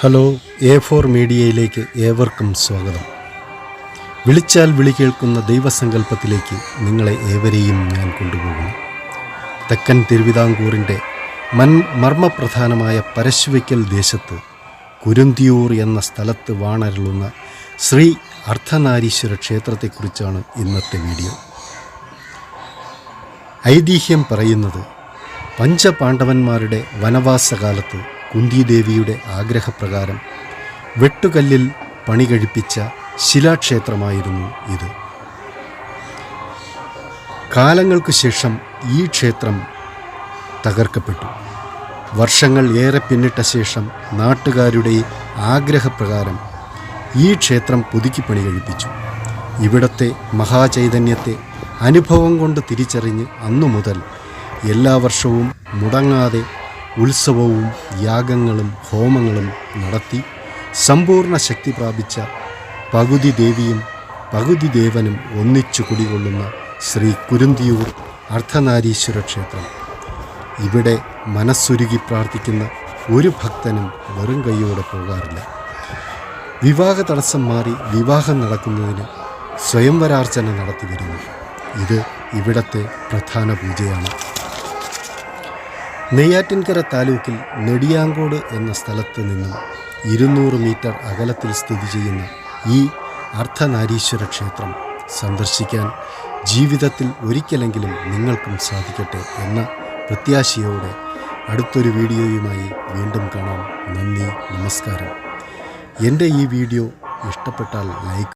Hello A four മീഡിയയിലേക്ക് ഏവർക്കും സ്വാഗതം. വിളിച്ചാൽ വിളി കേൾക്കുന്ന ദൈവസങ്കല്പത്തിലേക്ക് നിങ്ങളെ ഏവരെയും ഞാൻ കൊണ്ടുപോകുന്നു. തെക്കൻ തിരുവിതാംകൂറിന്റെ മൻ മർമ്മപ്രധാനമായ പരശുവയ്ക്കൽ ദേശത്ത് കുരുന്തിയൂർ എന്ന സ്ഥലത്ത് വാണരുളുന്ന ശ്രീ അർദ്ധനാരീശ്വര ക്ഷേത്രത്തെക്കുറിച്ചാണ് ഇന്നത്തെ വീഡിയോ. ഐതിഹ്യം പറയുന്നത് പഞ്ചപാണ്ഡവന്മാരുടെ വനവാസകാലത്ത് കുന്തിദേവിയുടെ ആഗ്രഹപ്രകാരം വെട്ടുകല്ലിൽ പണി കഴിപ്പിച്ച ശിലാക്ഷേത്രമായിരുന്നു ഇത്. കാലങ്ങൾക്ക് ശേഷം ഈ ക്ഷേത്രം തകർക്കപ്പെട്ടു. വർഷങ്ങൾ ഏറെ പിന്നിട്ട ശേഷം നാട്ടുകാരുടെ ആഗ്രഹപ്രകാരം ഈ ക്ഷേത്രം പുതുക്കി പണി കഴിപ്പിച്ചു. ഇവിടത്തെ മഹാചൈതന്യത്തെ അനുഭവം കൊണ്ട് തിരിച്ചറിഞ്ഞ് അന്നു മുതൽ എല്ലാ വർഷവും മുടങ്ങാതെ ഉത്സവവും യാഗങ്ങളും ഹോമങ്ങളും നടത്തി സമ്പൂർണ ശക്തി പ്രാപിച്ച പകുതി ദേവിയും പകുതി ദേവനും ഒന്നിച്ചു കുടികൊള്ളുന്ന ശ്രീ കുരുന്തിയൂർ അർദ്ധനാരീശ്വര ക്ഷേത്രം. ഇവിടെ മനസ്സുരുകി പ്രാർത്ഥിക്കുന്ന ഒരു ഭക്തനും വെറും കൈയോടെ പോകാറില്ല. വിവാഹ തടസ്സം മാറി വിവാഹം നടക്കുന്നതിന് സ്വയംവരാർച്ചന നടത്തി വരുന്നു. ഇത് ഇവിടത്തെ പ്രധാന പൂജയാണ്. നെയ്യാറ്റിൻകര താലൂക്കിൽ നെടിയാങ്കോട് എന്ന സ്ഥലത്ത് നിന്നും ഇരുന്നൂറ് മീറ്റർ അകലത്തിൽ സ്ഥിതി ചെയ്യുന്ന ഈ അർദ്ധനാരീശ്വര ക്ഷേത്രം സന്ദർശിക്കാൻ ജീവിതത്തിൽ ഒരിക്കലെങ്കിലും നിങ്ങൾക്കും സാധിക്കട്ടെ എന്ന പ്രത്യാശയോടെ അടുത്തൊരു വീഡിയോയുമായി വീണ്ടും കാണാം. നന്ദി നമസ്കാരം. എന്റെ ഈ വീഡിയോ ഇഷ്ടപ്പെട്ടാൽ ലൈക്ക്